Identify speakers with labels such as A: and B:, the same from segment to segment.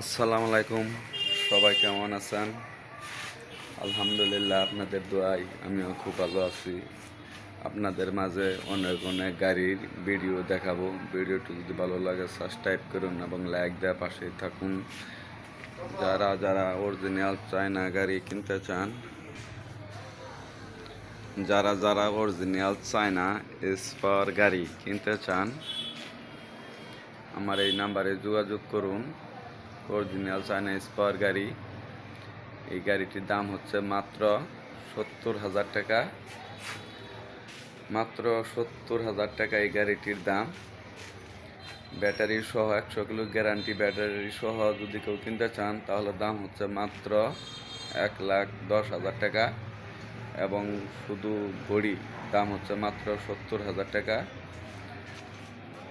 A: আসসালামু আলাইকুম। সবাই কেমন আছেন? আলহামদুলিল্লাহ, আপনাদের দোয়াই। আমিও খুব ভালো আছি। আপনাদের মাঝে অনেক অনেক গাড়ির ভিডিও দেখাবো। ভিডিওটি যদি ভালো লাগে সাবস্ক্রাইব করুন এবং লাইক দেওয়া পাশে থাকুন। যারা যারা অরিজিনাল চায়না গাড়ি কিনতে চান, যারা যারা অরিজিনাল চায়না স্পার গাড়ি কিনতে চান, আমার এই নাম্বারে যোগাযোগ করুন। অরিজিনাল চায়না স্পার গাড়ি। এই গাড়িটির দাম হচ্ছে মাত্র সত্তর হাজার টাকা। মাত্র সত্তর হাজার টাকা এই গাড়িটির দাম। ব্যাটারি সহ একশো কিলো গ্যারান্টি ব্যাটারি সহ যদি কেউ কিনতে চান, তাহলে দাম হচ্ছে মাত্র এক লাখ দশ হাজার টাকা। এবং শুধু বড়ি দাম হচ্ছে মাত্র সত্তর হাজার টাকা।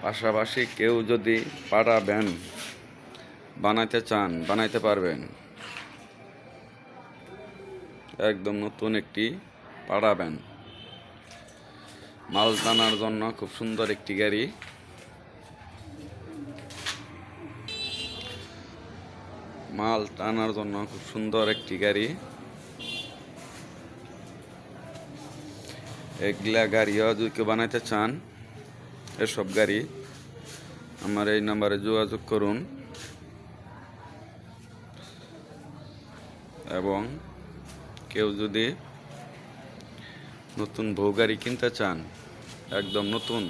A: পাশাপাশি কেউ যদি পাড়া ব্যান বানাইতে চান, বানাইতে পারবেন। একদম নতুন একটি পাড়া ব্যান মাল টানার জন্য খুব সুন্দর একটি গাড়ি। মাল টানার জন্য খুব সুন্দর একটি গাড়ি। এগুলা গাড়িও যদি কেউ বানাইতে চান, এসব গাড়ি আমার এই নাম্বারে যোগাযোগ করুন। এবং কেউ যদি নতুন বউ গাড়ি কিনতে চান, একদম নতুন,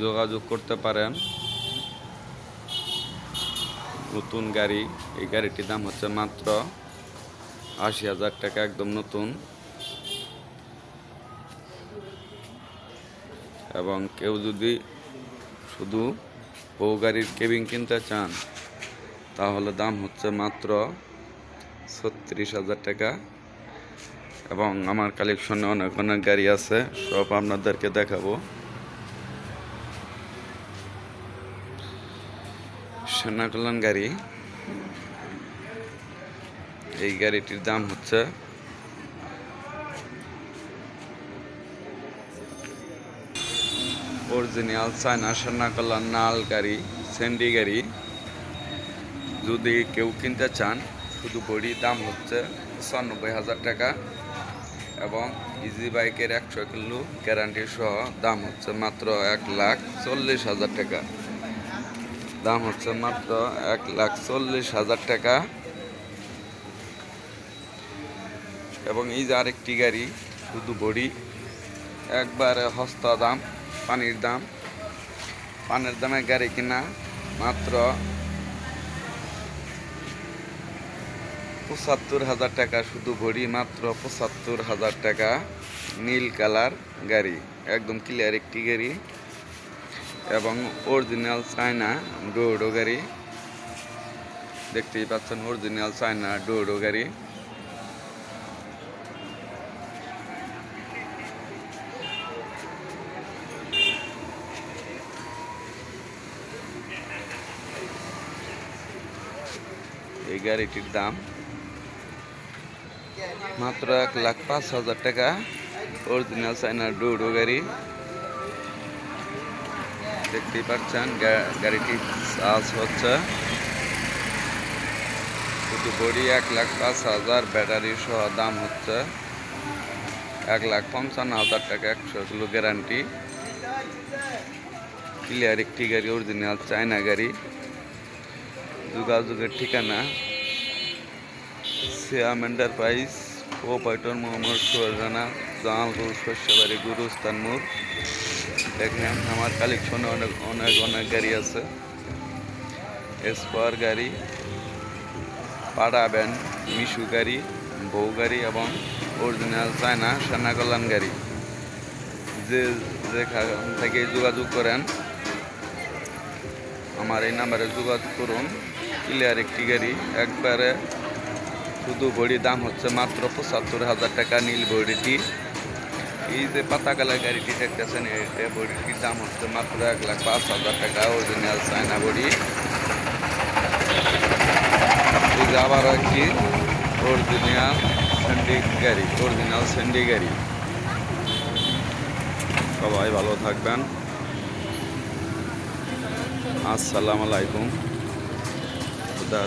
A: যোগাযোগ করতে পারেন। নতুন গাড়ি, এই গাড়িটির দাম হচ্ছে মাত্র আশি হাজার টাকা, একদম নতুন। এবং কেউ যদি শুধু বউ গাড়ির কেবিন কিনতে চান, তাহলে দাম হচ্ছে মাত্র ছত্রিশ হাজার টাকা। এবং আমার কালেকশনে অনেক অনেক গাড়ি আছে, সব আপনাদেরকে দেখাবো। সেনা কল্যাণ গাড়ি। এই গাড়িটির দাম হচ্ছে অরিজিনাল চায়না সেনা কল্যাণ নাল গাড়ি, স্যান্ডি গাড়ি। যদি কেউ কিনতে চান শুধু বড়ি, দাম হচ্ছে পঁচানব্বই হাজার টাকা এবং ইজি বাইকের একশো কিলো গ্যারান্টি সহ দাম হচ্ছে মাত্র এক লাখ চল্লিশ হাজার টাকা। দাম হচ্ছে মাত্র এক লাখ চল্লিশ হাজার টাকা। এবং এই যে আরেকটি গাড়ি, শুধু বড়ি, একবারে হস্তা দাম, পানির দাম। পানের দামে গাড়ি কিনা মাত্র পঁচাত্তর হাজার টাকা শুধু ভরি মাত্র পঁচাত্তর হাজার টাকা নীল কালার গাড়ি, একদম ক্লিয়ার একটি গাড়ি এবং অরিজিনাল চায়না ডোডো গাড়ি। দেখতেই পাচ্ছেন অরিজিনাল চায়না ডোডো গাড়ি। এই গাড়িটির দাম মাত্র এক লাখ পাঁচ হাজার টাকা। অরিজিনাল চাইনা ডুডো গাড়ি। দেখতেই পাচ্ছেন গাড়িটি চার্জ হচ্ছে। শুধু বডি, এক লাখ পাঁচ হাজার, ব্যাটারি সহ দাম হচ্ছে এক লাখ পঞ্চান্ন হাজার টাকা, একশো কিলো গ্যারান্টি ক্লিয়ার একটি গাড়ি অরিজিনাল চায়না গাড়ি। যোগাযোগের ঠিকানা সিয়াম এন্টারপ্রাইজ প্রোপাইটর মোহাম্মদ সোহানা জামালপুর শস্যবাড়ি গুরুস্তান মোড়। দেখেন আমার কালেকশনে অনেক অনেক অনেক গাড়ি আছে। এসপার গাড়ি, পাড়া ব্যান মিশু গাড়ি, বউ গাড়ি এবং অরিজিনাল চায়না সেনা কল্যাণ গাড়ি। যে যেখান থেকে যোগাযোগ করেন, আমার এই নাম্বারে যোগাযোগ করুন। ক্লিয়ার একটি গাড়ি, একবারে শুধু বড়ি দাম হচ্ছে মাত্র পঁচাত্তর হাজার টাকা, নীল বড়িটি। এই যে পাতা কালার গাড়িটি দেখতেছেন, এটা বড়িটির দাম হচ্ছে মাত্র এক লাখ পাঁচ হাজার টাকা অরিজিনাল চায়না বড়ি। আবার একটি অরিজিনাল স্যান্ডি গাড়ি অরিজিনাল স্যান্ডি গাড়ি। সবাই ভালো থাকবেন। আসসালামু আলাইকুম। খুদা